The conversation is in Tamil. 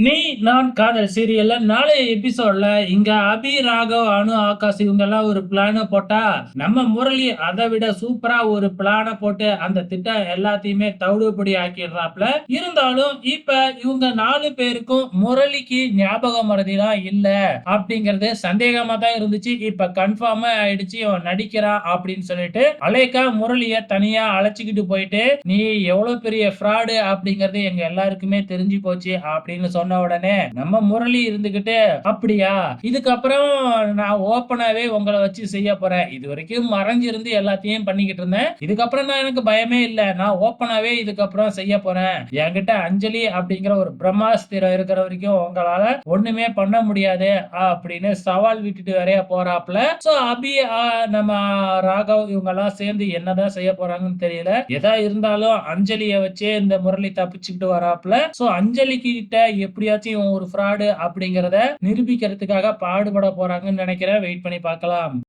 நீ நான் காதல் சீரியல்ல நாளைய எபிசோட்ல இங்க அபி ராகவ் அனு ஆகாஷ் இவங்க எல்லாம் ஒரு பிளான போட்டா நம்ம முரளி அதை விட சூப்பரா ஒரு பிளான போட்டு அந்த திட்டம் எல்லாத்தையுமே தவிடுபடி ஆக்கிடுறாப்ல. இருந்தாலும் இப்ப இவங்க நாலு பேருக்கும் முரளிக்கு ஞாபக மறதிலாம் இல்ல அப்படிங்கறது சந்தேகமா தான் இருந்துச்சு. இப்ப கன்ஃபார்மா ஆயிடுச்சு இவன் நடிக்கிறான் அப்படின்னு சொல்லிட்டு அலேக்கா முரளிய தனியா அழைச்சிக்கிட்டு போயிட்டு நீ எவ்வளவு பெரிய ஃப்ராடு அப்படிங்கறது எங்க எல்லாருக்குமே தெரிஞ்சு போச்சு அப்படின்னு சொன்ன உடனே நம்ம முரளி இருந்துகிட்டு அப்படியா? இதுக்கப்புறம் நான் ஓப்பனாவே உங்களை வச்சு செய்ய போறேன். இது வரைக்கும் மறைஞ்சிருந்து எல்லாத்தையும் பண்ணிக்கிட்டு இருந்தேன். இதுக்கப்புறம் நான் எனக்கு பயமே இல்ல. நான் ஓப்பனாவே இதுக்கப்புறம் செய்ய போறேன். என்கிட்ட அஞ்சலி அப்படிங்கிற ஒரு பிரம்மாஸ்திரம் இருக்கிற வரைக்கும் உங்களால ஒண்ணுமே பண்ண முடியாது. அப்படின்னு சவால் விட்டுட்டு வரைய போறாப்ல சோ அபி நம்ம ராகவ் இவங்க எல்லாம் சேர்ந்து என்னதான் செய்ய போறாங்கன்னு தெரியல. எதா இருந்தாலும் அஞ்சலிய வச்சே இந்த முரளி தப்பிச்சுக்கிட்டு வராப்ல சோ அஞ்சலி கிட்ட எப்படியாச்சும் ஒரு ஃப்ராடு அப்படிங்கிறத நிரூபிக்கிறதுக்காக பாடுபட போறாங்கன்னு நினைக்கிறேன். வெயிட் பண்ணி பார்க்கலாம்.